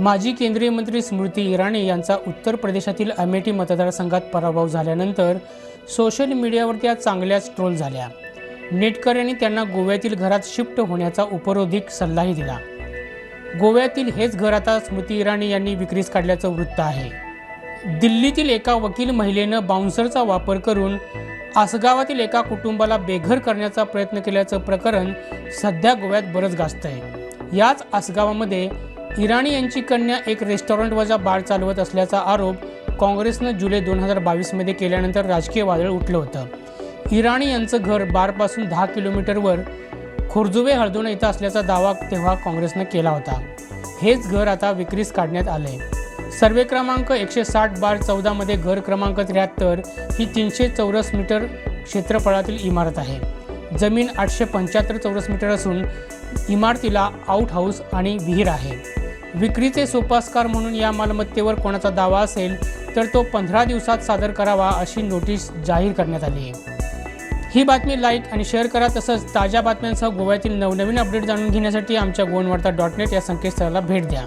माजी केंद्रीय मंत्री स्मृती इराणी यांचा उत्तर प्रदेशातील अमेठी मतदारसंघात पराभव झाल्यानंतर सोशल मीडियावर त्या चांगल्याच ट्रोल झाल्या. नेटकऱ्यांनी त्यांना गोव्यातील घरात शिफ्ट होण्याचा उपरोधिक सल्लाही दिला. गोव्यातील हेच घर आता स्मृती इराणी यांनी विक्रीस काढल्याचं वृत्त आहे. दिल्लीतील एका वकील महिलेनं बाउन्सरचा वापर करून आसगावातील एका कुटुंबाला बेघर करण्याचा प्रयत्न केल्याचं प्रकरण सध्या गोव्यात बरंच गाजतंय. याच आसगावामध्ये इराणी यांची कन्या एक रेस्टॉरंट वजा बार चालवत असल्याचा आरोप काँग्रेसनं जुलै दोन हजार बावीसमध्ये केल्यानंतर राजकीय वादळ उठलं होतं. इराणी यांचं घर बारपासून दहा किलोमीटरवर खुर्जुवे हळदोणा इथं असल्याचा दावा तेव्हा काँग्रेसनं केला होता. हेच घर आता विक्रीस काढण्यात आलंय. सर्वे क्रमांक एकशे साठ बार चौदामध्ये घर क्रमांक त्र्याहत्तर ही तीनशे चौरस मीटर क्षेत्रफळातील इमारत आहे. जमीन आठशे पंच्याहत्तर चौरस मीटर असून इमारतीला आउट हाऊस आणि विहीर आहे. विक्रीचे सोपास्कार म्हणून या मालमत्तेवर कोणाचा दावा असेल तर तो पंधरा दिवसात सादर करावा अशी नोटीस जाहीर करण्यात आली आहे. ही बातमी लाईक आणि शेअर करा तसंच ताज्या बातम्यांसह गोव्यातील नवनवीन अपडेट जाणून घेण्यासाठी आमच्या गोवनवार्ता डॉट नेट या संकेतस्थळाला भेट द्या.